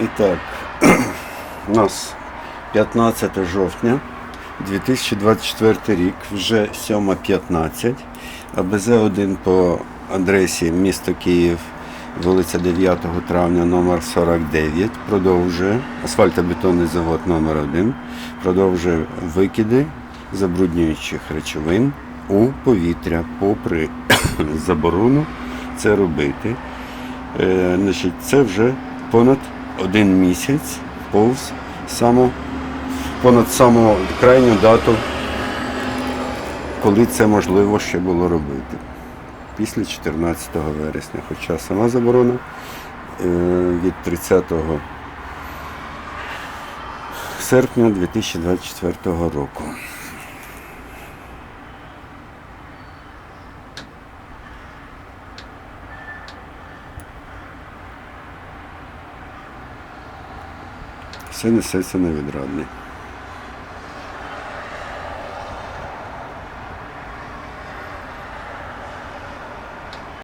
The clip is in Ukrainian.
І так, у нас 15 жовтня 2024 рік, вже 7.15. АБЗ-1 по адресі місто Київ, вулиця 9 травня, номер 49. Продовжує асфальтобетонний завод номер 1 продовжує викиди забруднюючих речовин у повітря, попри заборону це робити. Е, це вже понад один місяць повз само, понад саму крайню дату, коли це можливо ще було робити. Після 14 вересня, хоча сама заборона е, від 30 серпня 2024 року. Все несеться на відрадний.